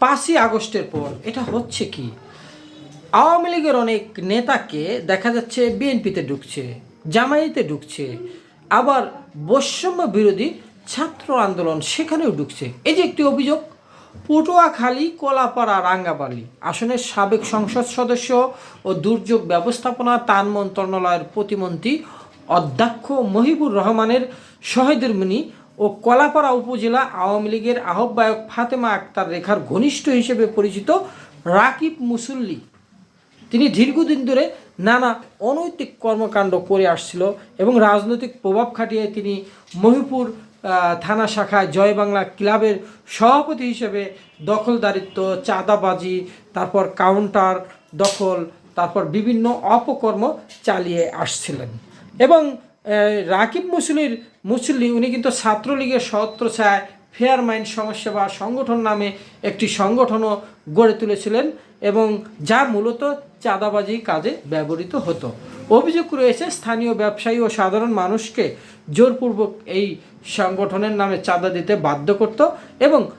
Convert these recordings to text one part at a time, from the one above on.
পাঁচই আগস্টের পর এটা হচ্ছে কি? আওয়ামী লীগের অনেক নেতাকে দেখা যাচ্ছে বিএনপিতে ঢুকছে, জামায়াতে ঢুকছে, আবার বৈষম্য বিরোধী ছাত্র আন্দোলন সেখানেও ঢুকছে। এই যে একটি অভিযোগ, পটুয়াখালী, কলাপাড়া রাঙ্গাবালি আসনের সাবেক সংসদ সদস্য ও দুর্যোগ ব্যবস্থাপনা তান মন্ত্রণালয়ের প্রতিমন্ত্রী অধ্যক্ষ মহিবুর রহমানের সহেদুরমণি ও কলাপাড়া উপজেলা আওয়ামী লীগের আহ্বায়ক ফাতেমা আক্তার রেখার ঘনিষ্ঠ হিসেবে পরিচিত রাকিব মুসল্লি। তিনি দীর্ঘদিন ধরে নানা অনৈতিক কর্মকাণ্ড করে আসছিল এবং রাজনৈতিক প্রভাব খাটিয়ে তিনি মহিপুর থানা শাখায় জয় বাংলা ক্লাবের সভাপতি হিসেবে দখলদারিত্ব, চাঁদাবাজি, তারপর কাউন্টার দখল, তারপর বিভিন্ন অপকর্ম চালিয়ে আসছিলেন। এবং রাকিব মুসলির মুসল্লি উনি কিন্তু ছাত্রলীগের সত্র ছত্রছায় ফেয়ার মাইন্ড সমস্যা বা সংগঠন নামে একটি সংগঠনও গড়ে তুলেছিলেন এবং যা মূলত চাঁদাবাজি কাজে ব্যবহৃত হতো। অভিযোগ রয়েছে, স্থানীয় ব্যবসায়ী ও সাধারণ মানুষকে জোরপূর্বক এই সংগঠনের নামে চাঁদা দিতে বাধ্য করত এবং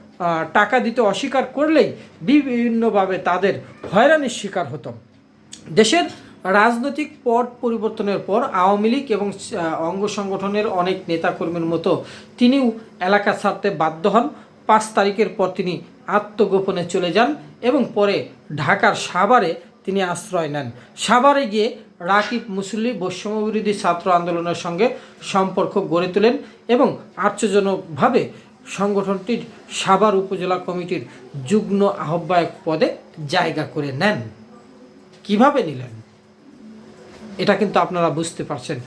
টাকা দিতে অস্বীকার করলেই বিভিন্নভাবে তাদের হয়রানির শিকার হতো। দেশের রাজনৈতিক পট পরিবর্তনের পর আওয়ামী লীগ এবং অঙ্গ সংগঠনের অনেক নেতাকর্মীর মতো তিনিও এলাকা ছাড়তে বাধ্য হন। পাঁচ তারিখের পর তিনি আত্মগোপনে চলে যান এবং পরে ঢাকার সাভারে তিনি আশ্রয় নেন। সাভারে গিয়ে রাকিব মুসল্লি বৈষম্যবিরোধী ছাত্র আন্দোলনের সঙ্গে সম্পর্ক গড়ে তোলেন এবং আশ্চর্যজনকভাবে সংগঠনটির সাভার উপজেলা কমিটির যুগ্ম আহ্বায়ক পদে জায়গা করে নেন। কীভাবে নিলেন? এটা কিন্তু আপনারা বুঝতে পারছেন।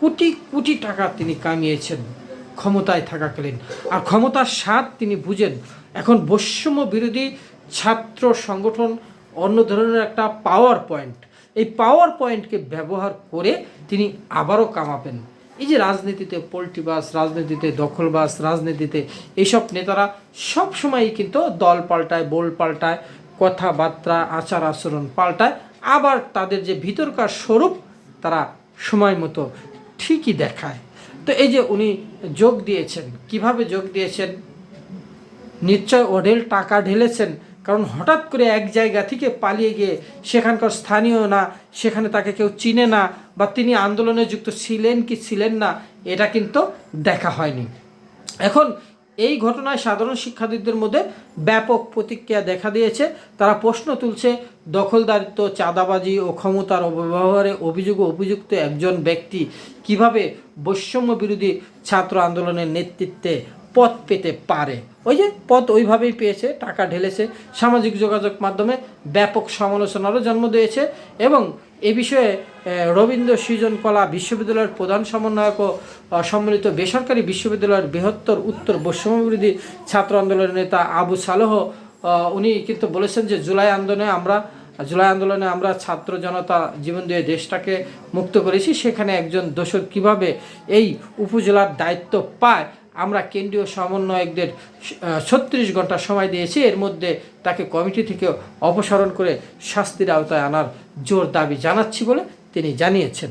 কোটি কোটি টাকা তিনি কামিয়েছেন, ক্ষমতায় থাকাকালীন। আর ক্ষমতার স্বাদ তিনি বুঝেন। এখন বৈষম্য বিরোধী ছাত্র সংগঠন অন্য ধরনের একটা পাওয়ার পয়েন্ট এই পাওয়ার পয়েন্টকে ব্যবহার করে তিনি আবারও কামাবেন। এই যে রাজনীতিতে পোল্ট্রিবাস, রাজনীতিতে দখলবাস, রাজনীতিতে এইসব নেতারা সব সময়ই কিন্তু দল পাল্টায়, বোল পাল্টায়, কথাবার্তা, আচার আচরণ পাল্টায়। আবার তাদের যে ভিতরকার স্বরূপ তারা সময় মতো ঠিকই দেখায়। তো এই যে উনি যোগ দিয়েছেন, কীভাবে যোগ দিয়েছেন? নিশ্চয় ওঢেল টাকা ঢেলেছেন, কারণ হঠাৎ করে এক জায়গা থেকে পালিয়ে গিয়ে সেখানকার স্থানীয় না, সেখানে তাকে কেউ চিনে না, বা তিনি আন্দোলনে যুক্ত ছিলেন কি ছিলেন না, এটা কিন্তু দেখা হয়নি। এখন এই ঘটনায় সাধারণ শিক্ষার্থীদের মধ্যে ব্যাপক প্রতিক্রিয়া দেখা দিয়েছে। তারা প্রশ্ন তুলছে, দখলদারিত্ব, চাঁদাবাজি ও ক্ষমতার অপব্যবহারে অভিযোগ অভিযুক্ত একজন ব্যক্তি কীভাবে বৈষম্য বিরোধী ছাত্র আন্দোলনের নেতৃত্বে পথ পেতে পারে? ওই যে পথ ওইভাবেই পেয়েছে, টাকা ঢেলেছে, সামাজিক যোগাযোগ মাধ্যমে ব্যাপক সমালোচনারও জন্ম দিয়েছে এবং এ বিষয়ে রবীন্দ্র সৃজন কলা বিশ্ববিদ্যালয়ের প্রধান সমন্বয়ক ও সম্মিলিত বেসরকারি বিশ্ববিদ্যালয়ের বৃহত্তর উত্তর বৈষম্যবিরোধী ছাত্র আন্দোলনের নেতা আবু সালেহ উনি কিন্তু বলেছেন যে জুলাই আন্দোলনে আমরা, জুলাই আন্দোলনে আমরা ছাত্র জনতা জীবন দিয়ে দেশটাকে মুক্ত করেছি, সেখানে একজন দোষর কীভাবে এই উপজেলার দায়িত্ব পায় আমরা কেন্দ্রীয় সমন্বয়কদের ছত্রিশ ঘণ্টা সময় দিয়েছি, এর মধ্যে তাকে কমিটি থেকে অপসারণ করে শাস্তির আওতায় আনার জোর দাবি জানাচ্ছি বলে তিনি জানিয়েছেন।